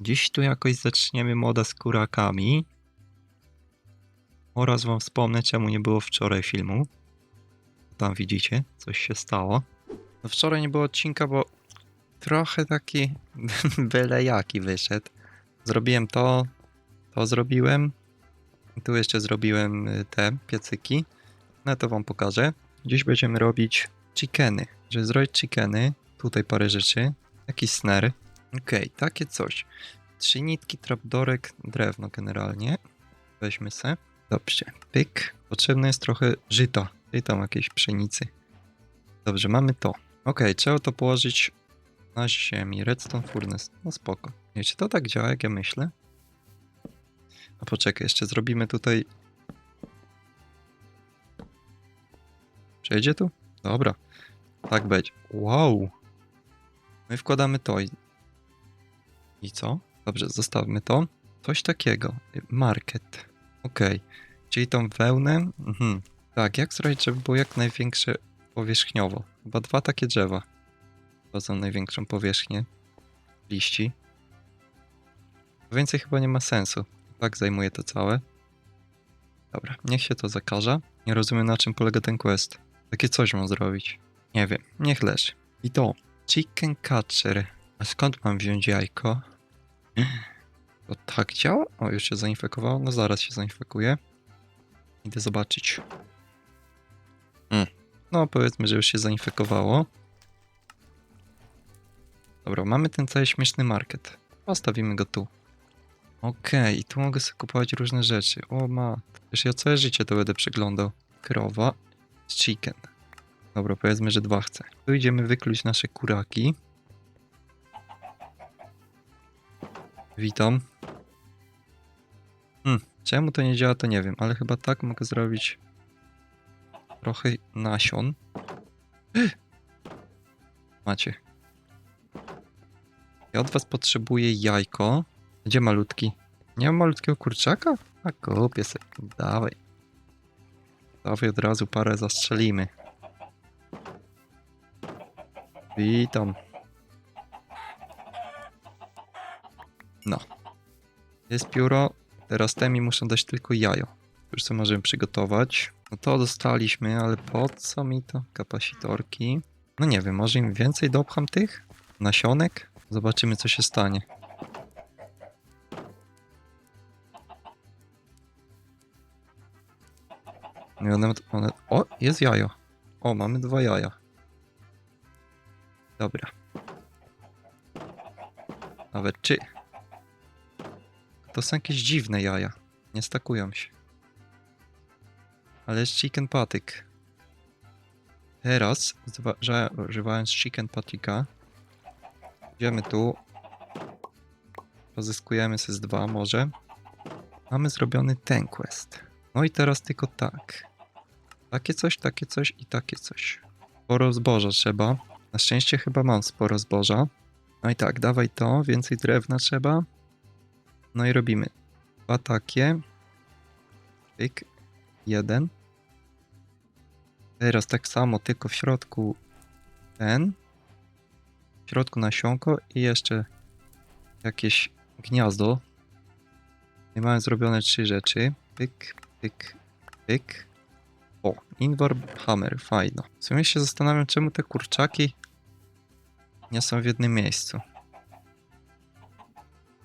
Dziś tu jakoś zaczniemy moda z kurakami. Oraz wam wspomnę, czemu nie było wczoraj filmu. Tam widzicie, coś się stało. No wczoraj nie było odcinka, bo trochę taki byle jaki wyszedł. Zrobiłem to, to zrobiłem. Tu jeszcze zrobiłem y, te piecyki. No to wam pokażę. Dziś będziemy robić chickeny. Żeby zrobić chickeny, tutaj parę rzeczy. Jakiś snare. Okej, takie coś. Trzy nitki, trapdorek, drewno generalnie. Weźmy se. Dobrze, pyk. Potrzebne jest trochę żyta. I tam jakiejś pszenicy. Dobrze, mamy to. Okej, trzeba to położyć na ziemi. Redstone furnace. No spoko. Nie, czy to tak działa, jak ja myślę? A poczekaj, jeszcze zrobimy tutaj... Przejdzie tu? Dobra. Tak będzie. Wow. I wkładamy to i... I co? Dobrze, zostawmy to. Coś takiego. Market. Okej. Czyli tą wełnę... Mhm. Tak, jak zrobić, żeby było jak największe powierzchniowo? Chyba dwa takie drzewa. Są największą powierzchnię liści. Więcej chyba nie ma sensu. Tak zajmuje to całe. Dobra, niech się to zakaże. Nie rozumiem na czym polega ten quest. Takie coś mam zrobić. Nie wiem, niech leży. I to. Chicken catcher. A skąd mam wziąć jajko? To tak działa? O, już się zainfekowało? No zaraz się zainfekuje. Idę zobaczyć. Mm. No, powiedzmy, że już się zainfekowało. Dobra, mamy ten cały śmieszny market. Postawimy go tu. Okej, i tu mogę sobie kupować różne rzeczy. O ma. Przecież ja całe życie to będę przeglądał. Krowa, chicken. Dobra, powiedzmy, że dwa chcę. Tu idziemy wykluć nasze kuraki. Witam. Hmm, czemu to nie działa, to nie wiem, ale chyba tak mogę zrobić trochę nasion. Macie. Ja od was potrzebuję jajko. Gdzie malutki? Nie mam malutkiego kurczaka? A kupię sobie. Dawaj. Dawaj od razu parę zastrzelimy. Witam. No. Jest pióro. Teraz te mi muszą dać tylko jajo. Już co możemy przygotować. No to dostaliśmy, ale po co mi to? Kapasitorki. No nie wiem, może im więcej dopcham tych? Nasionek? Zobaczymy co się stanie. I one, one... O, jest jajo. O, mamy dwa jaja. Dobra. Nawet czy... To są jakieś dziwne jaja. Nie stakują się. Ale jest chicken patyk. Teraz, używając chicken patika, idziemy tu. Pozyskujemy SS2 może. Mamy zrobiony ten quest. No i teraz tylko tak. Takie coś, takie coś i takie coś. Sporo zboża trzeba. Na szczęście chyba mam sporo zboża. No i tak, dawaj to, więcej drewna trzeba. No i robimy dwa takie. Pyk. Jeden. Teraz tak samo, tylko w środku ten. W środku nasionko i jeszcze jakieś gniazdo. I mamy zrobione trzy rzeczy. Pyk, pyk, pyk. O, Invar Hammer, fajno. W sumie się zastanawiam, czemu te kurczaki nie są w jednym miejscu.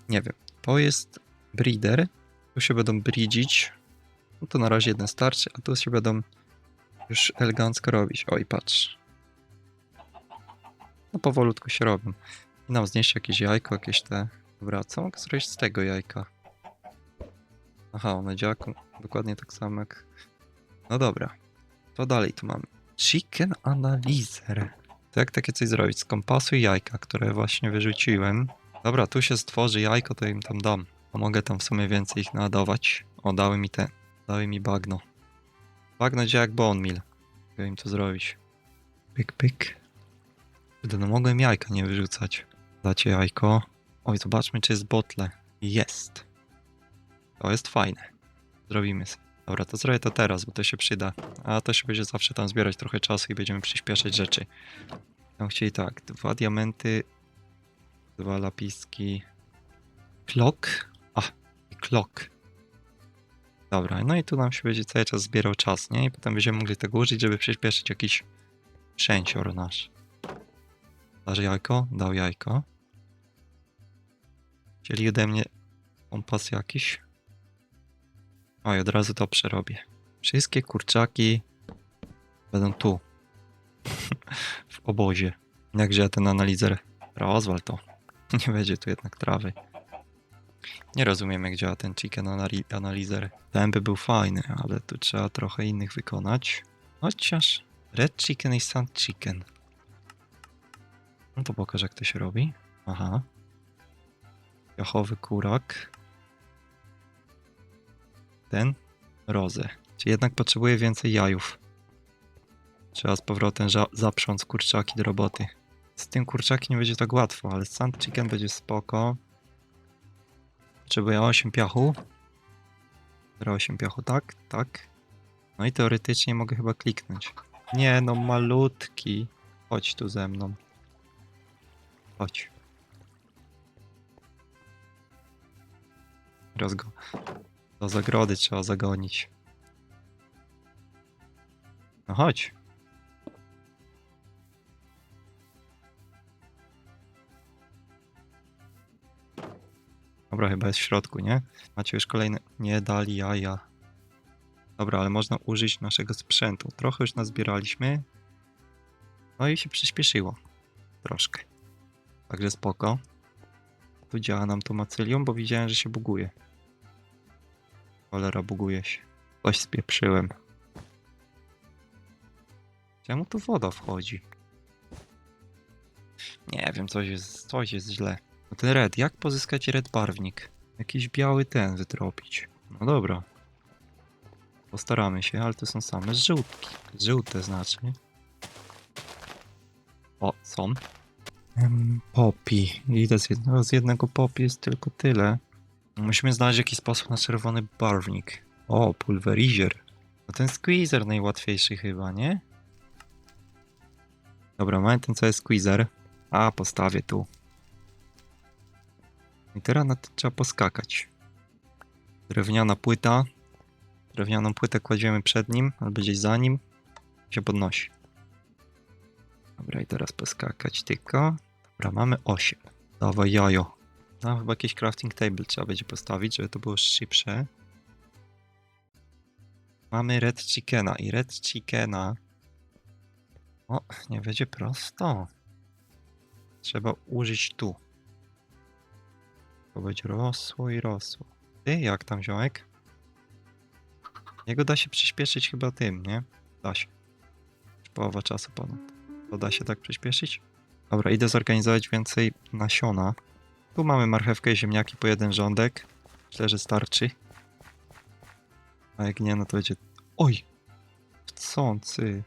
Nie wiem. To jest breeder. Tu się będą breedzić. No to na razie jeden starczy, a tu się będą już elegancko robić. Oj, patrz. No powolutku się robią. I nam znieść jakieś jajko, jakieś te... Dobra, co mogę zrobić z tego jajka? Aha, one działa dokładnie tak samo jak... No dobra. To dalej tu mamy. Chicken Analyzer. To jak takie coś zrobić? Skompasuj jajka, które właśnie wyrzuciłem. Dobra, tu się stworzy jajko, to im tam dam. A mogę tam w sumie więcej ich nadawać. O, dały mi te. Dały mi bagno. Bagno działa jak bone meal. Mogę im to zrobić. Pyk, pyk. Kurde, No mogłem jajka nie wyrzucać. Dacie jajko. Oj, zobaczmy, czy jest botle. Jest. To jest fajne. Zrobimy sobie. Dobra, to zrobię to teraz, bo to się przyda. A to się będzie zawsze tam zbierać trochę czasu i będziemy przyspieszać rzeczy. Tam chcieli tak, dwa diamenty, dwa lapiski, clock. A, clock. Dobra, no i tu nam się będzie cały czas zbierał czas, nie? I potem będziemy mogli tego użyć, żeby przyspieszyć jakiś przęcior nasz. Dasz jajko? Dał jajko. Chcieli ode mnie kompas jakiś. Oj, od razu to przerobię. Wszystkie kurczaki będą tu. w obozie. Jakże ten analizer? Rozwal to. Nie będzie tu jednak trawy. Nie rozumiem, jak działa ten chicken anali- analizer. Ten by był fajny, ale tu trzeba trochę innych wykonać. Chociaż red chicken i sand chicken. No to pokaż, jak to się robi. Aha. Jachowy kurak. Ten. Rozę. Czy jednak potrzebuje więcej jajów. Trzeba z powrotem zaprząc kurczaki do roboty. Z tym kurczaki nie będzie tak łatwo, ale sand chicken będzie spoko. Potrzebuję 8 piachu. 8 piachu, tak, tak. No i teoretycznie mogę chyba kliknąć. Nie no, malutki. Chodź tu ze mną. Chodź. Teraz go do zagrody trzeba zagonić. No chodź. Dobra, chyba jest w środku, nie? Macie już kolejne. Nie dali jaja. Dobra, ale można użyć naszego sprzętu. Trochę już nazbieraliśmy. No i się przyspieszyło. Troszkę. Także spoko. Tu działa nam to macylium, bo widziałem, że się buguje. Cholera, buguje się. Coś spieprzyłem. Czemu tu woda wchodzi? Nie wiem, coś jest, coś jest źle. No ten red, jak pozyskać red barwnik? Jakiś biały ten wytropić. No dobra. Postaramy się, ale to są same żółtki. Żółte znaczy. O, są. Poppy. Idę z jednego, z jednego poppy jest tylko tyle. Musimy znaleźć jakiś sposób na czerwony barwnik. O, pulverizer. No ten squeezer najłatwiejszy chyba, nie? Dobra, mamy ten cały squeezer. A, postawię tu. I teraz na to trzeba poskakać. Drewniana płyta. Drewnianą płytę kładziemy przed nim, albo gdzieś za nim. Się podnosi. Dobra, i teraz poskakać tylko. Dobra, mamy 8. Dawaj jajo. No, chyba jakiś crafting table trzeba będzie postawić, żeby to było szybsze. Mamy red chickena i red chickena. O, nie będzie prosto. Trzeba użyć tu. To będzie rosło i rosło. Ty, jak tam ziomek? Jego da się przyspieszyć chyba tym, nie? Da się. Połowa czasu ponad. To da się tak przyspieszyć? Dobra, idę zorganizować więcej nasiona. Tu mamy marchewkę i ziemniaki po jeden rządek. Myślę, że starczy. A jak nie, no to będzie... Oj! Chcący.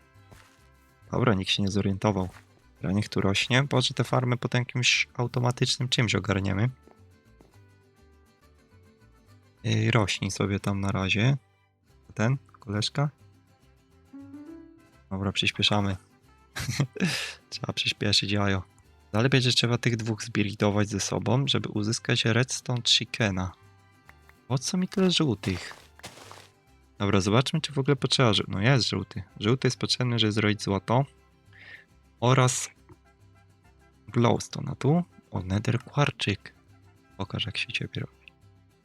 Dobra, nikt się nie zorientował. Dobra, niech tu rośnie. Boże, te farmy potem jakimś automatycznym czymś ogarniemy. Yy, rośnij sobie tam na razie. Ten, koleżka. Dobra, przyspieszamy. Trzeba przyspieszyć jajo. Dalej będzie trzeba tych dwóch zbiridować ze sobą, żeby uzyskać redstone chickena. Po co mi tyle żółtych? Dobra, zobaczmy, czy w ogóle potrzeba żółty. No jest żółty. Żółty jest potrzebny, żeby zrobić złoto. Oraz glowstone. A tu? O, nether kwarczyk. Pokaż, jak się ciebie robi.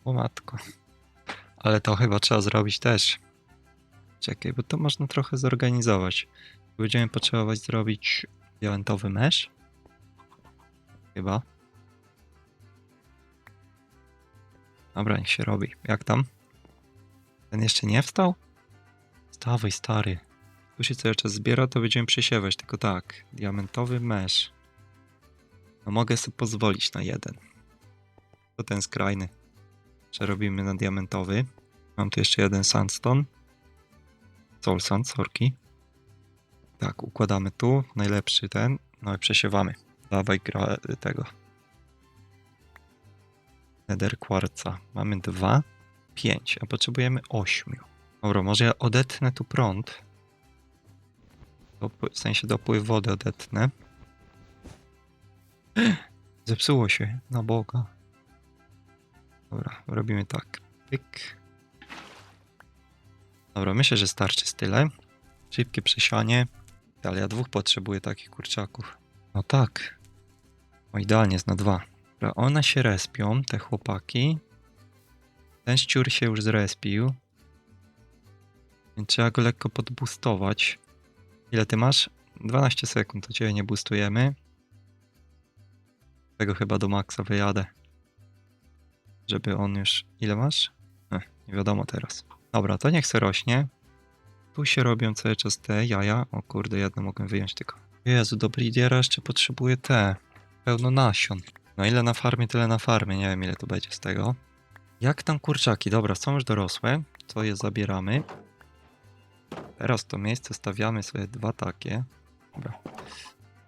O matko. Ale to chyba trzeba zrobić też. Czekaj, bo to można trochę zorganizować. Będziemy potrzebować zrobić diamentowy mesh. Chyba. Dobra, niech się robi. Jak tam? Ten jeszcze nie wstał? Stawaj, stary. Tu się cały czas zbiera, to będziemy przesiewać. Tylko tak, diamentowy mesh. No mogę sobie pozwolić na jeden. To ten skrajny. Przerobimy na diamentowy. Mam tu jeszcze jeden sandstone. Soul sand, sorki. Tak, układamy tu. Najlepszy ten. No i przesiewamy. Dawaj gra tego. Nether kwarca. Mamy dwa, pięć, a potrzebujemy ośmiu. Dobra, może ja odetnę tu prąd. W sensie dopływ wody odetnę. Zepsuło się, na Boga. Dobra, robimy tak. Pyk. Dobra, myślę, że starczy z tyle. Szybkie przesianie. Ale ja dwóch potrzebuję takich kurczaków. No tak. O, idealnie jest na dwa. Dobra, one się respią, te chłopaki. Ten ściur się już zrespił. Więc trzeba go lekko podbustować. Ile ty masz? 12 sekund, to ciebie nie boostujemy. Tego chyba do maksa wyjadę. Żeby on już... Ile masz? Ech, nie wiadomo teraz. Dobra, to niech se rośnie. Tu się robią cały czas te jaja. O kurde, jedno mogę wyjąć tylko. Jezu, do breedera jeszcze potrzebuję te. Pełno nasion. No ile na farmie, tyle na farmie. Nie wiem ile to będzie z tego. Jak tam kurczaki? Dobra, są już dorosłe. To je zabieramy. Teraz to miejsce stawiamy sobie dwa takie. Dobra.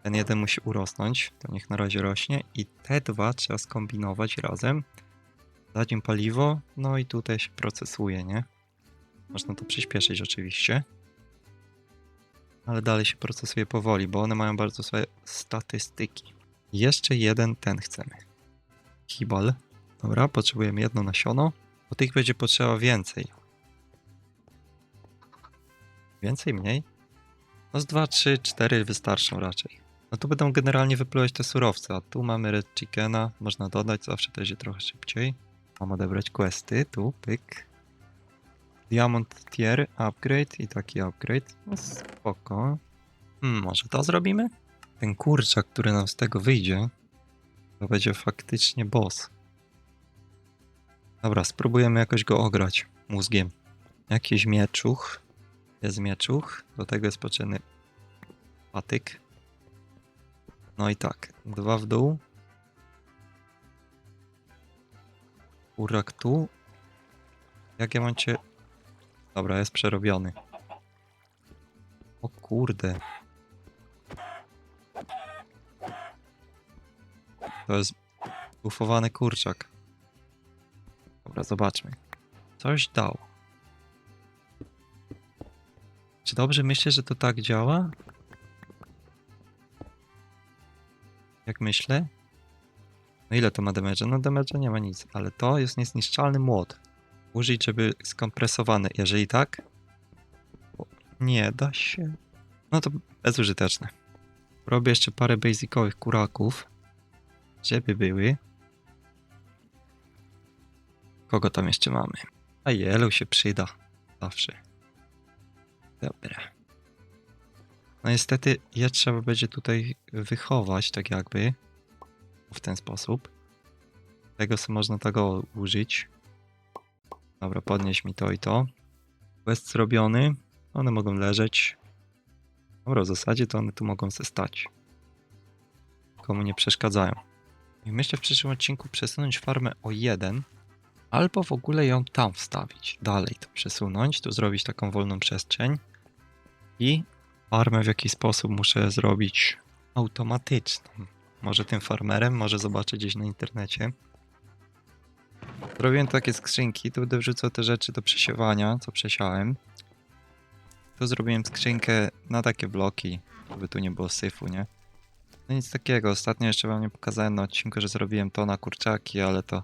Ten jeden musi urosnąć, to niech na razie rośnie. I te dwa trzeba skombinować razem. Dać im paliwo, no i tutaj się procesuje, nie? Można to przyspieszyć oczywiście. Ale dalej się procesuje powoli, bo one mają bardzo swoje statystyki. Jeszcze jeden ten chcemy. Hibal. Dobra, potrzebujemy jedno nasiono. Bo tych będzie potrzeba więcej. Więcej, mniej? No z 2, 3, 4 wystarczą raczej. No tu będą generalnie wypluwać te surowce, a tu mamy red chickena, można dodać, zawsze to idzie trochę szybciej. Mam odebrać questy, tu, pyk. Diamond tier, upgrade i taki upgrade. No spoko. Hmm, może to zrobimy? Ten kurczak, który nam z tego wyjdzie, to będzie faktycznie boss. Dobra, spróbujemy jakoś go ograć mózgiem. Jakiś mieczuch. Jest mieczuch. Do tego jest potrzebny patyk. No i tak, dwa w dół. Urak tu. Jak ja mam cię... Dobra, jest przerobiony. O kurde. To jest bufowany kurczak. Dobra, zobaczmy. Coś dał. Czy dobrze myślę, że to tak działa? Jak myślę? No ile to ma damage? No damage nie ma nic, ale to jest niezniszczalny młot. Użyć, żeby skompresowany. Jeżeli tak, nie da się. No to bezużyteczne. Robię jeszcze parę basicowych kuraków, żeby były. Kogo tam jeszcze mamy? A yellow się przyda. Zawsze. Dobra. No niestety je trzeba będzie tutaj wychować, tak jakby. W ten sposób. Tego sobie można tego użyć. Dobra, podnieś mi to i to. Quest zrobiony. One mogą leżeć. Dobra, w zasadzie to one tu mogą se stać. Komu nie przeszkadzają. I myślę w przyszłym odcinku przesunąć farmę o jeden. Albo w ogóle ją tam wstawić. Dalej to przesunąć. Tu zrobić taką wolną przestrzeń. I farmę w jakiś sposób muszę zrobić automatyczną. Może tym farmerem, może zobaczę gdzieś na internecie. Zrobiłem takie skrzynki, tu będę wrzucał te rzeczy do przesiewania, co przesiałem. Tu zrobiłem skrzynkę na takie bloki, żeby tu nie było syfu, nie? No nic takiego, ostatnio jeszcze wam nie pokazałem na odcinku, że zrobiłem to na kurczaki, ale to...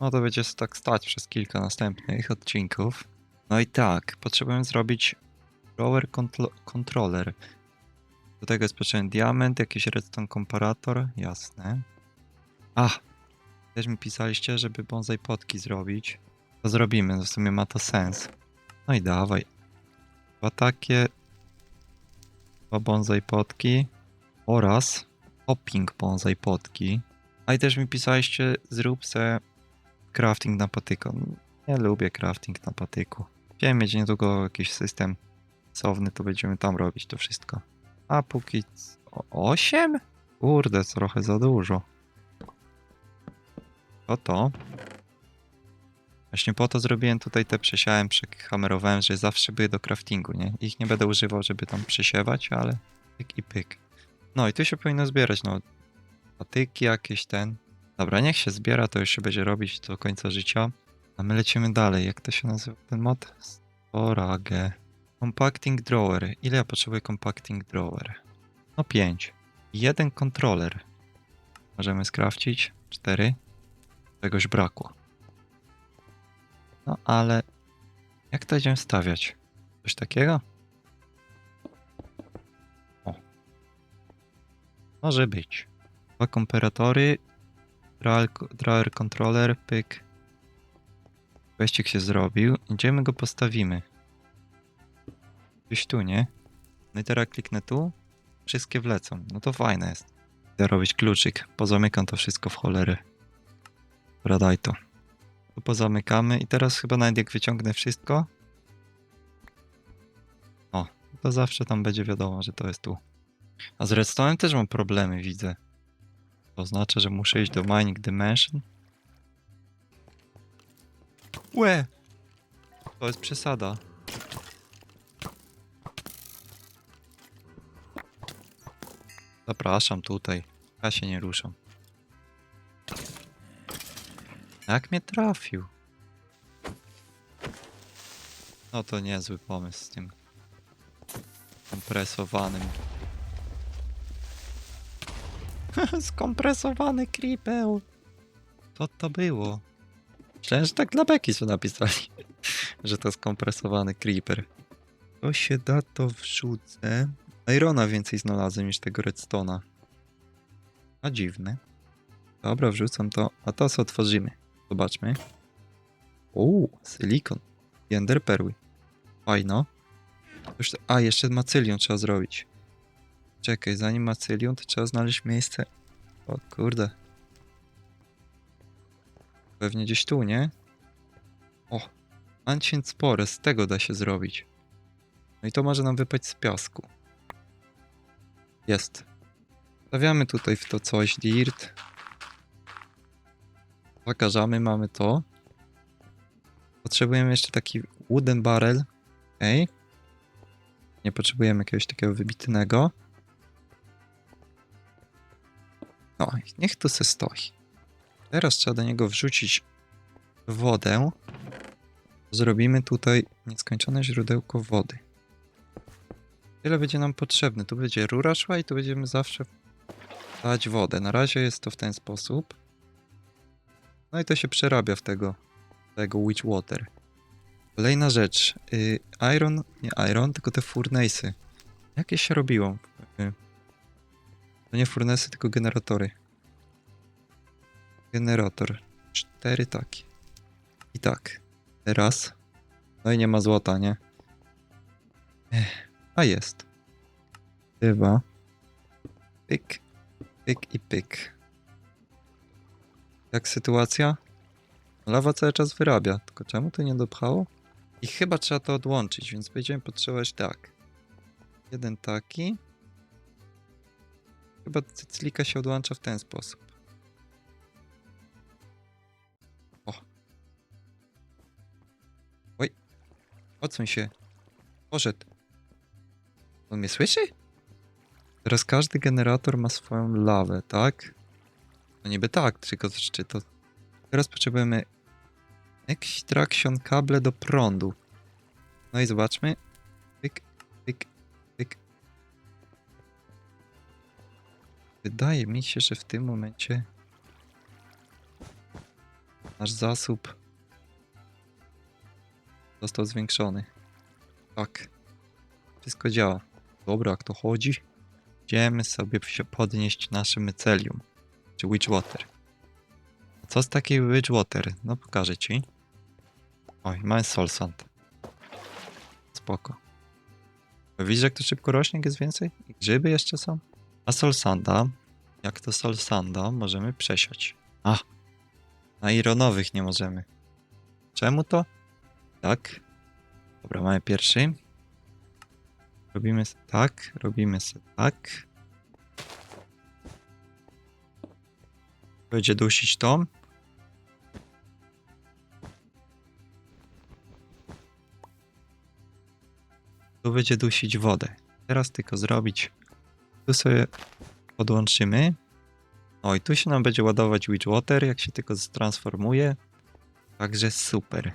No to będzie tak stać przez kilka następnych odcinków. No i tak, potrzebuję zrobić Rower contro- controller. Do tego jest potrzebny diament, jakiś redstone komparator, jasne. A, też mi pisaliście, żeby bonsai potki zrobić. To zrobimy, w sumie ma to sens. No i dawaj. Dwa takie. Dwa bonsai potki. Oraz hopping bonsai potki. A i też mi pisaliście, zrób se crafting na patyku. Nie lubię crafting na patyku. Chciałem mieć niedługo jakiś system sowny, to będziemy tam robić to wszystko. A póki c- o- osiem? Kurde, trochę za dużo. To to. Właśnie po to zrobiłem tutaj te przesiałem, przehamerowałem, że zawsze były do craftingu, nie? Ich nie będę używał, żeby tam przesiewać, ale pyk i pyk. No i tu się powinno zbierać, no. Patyki jakieś, ten. Dobra, niech się zbiera, to już się będzie robić do końca życia. A my lecimy dalej. Jak to się nazywa ten mod? Storage. Compacting drawer. Ile ja potrzebuję compacting drawer? No 5. Jeden kontroler. Możemy skrafcić. 4. Czegoś brakło. No ale jak to będziemy stawiać? Coś takiego? O. Może być. Dwa komparatory. Drawer, controller, pyk. Weścik się zrobił. Gdzie my go postawimy? Gdzieś tu, nie? No i teraz kliknę tu. Wszystkie wlecą. No to fajne jest. Idę robić kluczyk. Pozamykam to wszystko w cholerę. Dobra, daj to. Tu pozamykamy i teraz chyba nawet jak wyciągnę wszystko. O, to zawsze tam będzie wiadomo, że to jest tu. A z redstone'em też mam problemy, widzę. To oznacza, że muszę iść do Mining Dimension. Łe! To jest przesada. Zapraszam tutaj. Ja się nie ruszam. Jak mnie trafił? No to niezły pomysł z tym kompresowanym. Skompresowany creeper. Co to było? Myślałem, że tak dla beki są napisali, że to skompresowany creeper. To się da, to wrzucę. Irona więcej znalazłem niż tego redstona. A dziwne. Dobra, wrzucam to. A to co otworzymy? Zobaczmy. Uuu, silikon. I ender perły. Fajno. Już, a, jeszcze macylion trzeba zrobić. Czekaj, zanim macylion, to trzeba znaleźć miejsce. O kurde. Pewnie gdzieś tu, nie? O, Ancient Spore, z tego da się zrobić. No i to może nam wypaść z piasku. Jest. Stawiamy tutaj w to coś, dirt. Zakażamy, mamy to. Potrzebujemy jeszcze taki wooden barrel. Okej. Nie potrzebujemy jakiegoś takiego wybitnego. No, niech tu se stoi. Teraz trzeba do niego wrzucić wodę. Zrobimy tutaj nieskończone źródełko wody. Tyle będzie nam potrzebne. Tu będzie rura szła i tu będziemy zawsze dać wodę. Na razie jest to w ten sposób. No i to się przerabia w tego, tego witch water. Kolejna rzecz. Y, iron, nie iron, tylko te furnace'y. Jakie się robiło? Y, To nie furnace'y, tylko generatory. Generator. Cztery takie. I tak. Teraz. No i nie ma złota, nie? Ech, a jest. Chyba. Pyk, pyk i pyk. Jak sytuacja? Lawa cały czas wyrabia, tylko czemu to nie dopchało? I chyba trzeba to odłączyć, więc będziemy potrzebować tak. Jeden taki. Chyba cyclika się odłącza w ten sposób. O. Oj. Odsuń się. Poszedł. On mnie słyszy? Teraz każdy generator ma swoją lawę, tak? No niby tak, tylko czy to... Teraz potrzebujemy extraction kable do prądu. No i zobaczmy. Pyk, pyk, pyk. Wydaje mi się, że w tym momencie nasz zasób został zwiększony. Tak. Wszystko działa. Dobra, jak to chodzi? Idziemy sobie podnieść nasze mycelium, czy Witchwater. Co z takiej Witchwater? No pokażę ci. Oj, mamy Soul Sand. Spoko. Widzisz, jak to szybko rośnie, jest więcej? I grzyby jeszcze są? A Soul Sanda, jak to Soul Sanda, możemy przesiać. A, na ironowych nie możemy. Czemu to? Tak. Dobra, mamy pierwszy. Robimy se tak, robimy se tak. Będzie dusić to. Tu będzie dusić wodę. Teraz tylko zrobić. Tu sobie podłączymy. O i tu się nam będzie ładować Witchwater, jak się tylko transformuje. Także super.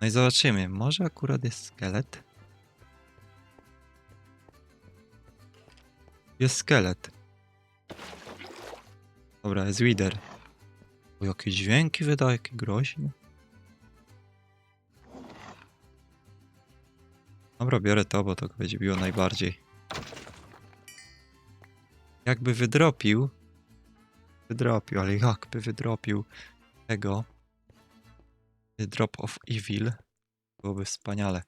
No i zobaczymy. Może akurat jest szkielet. Jest skelet. Dobra, jest wider. O, jakie dźwięki wyda, jakie groźne. Dobra, biorę to, bo to będzie biło najbardziej. Jakby wydropił... Wydropił, ale jakby wydropił tego... Drop of Evil. Byłoby wspaniale.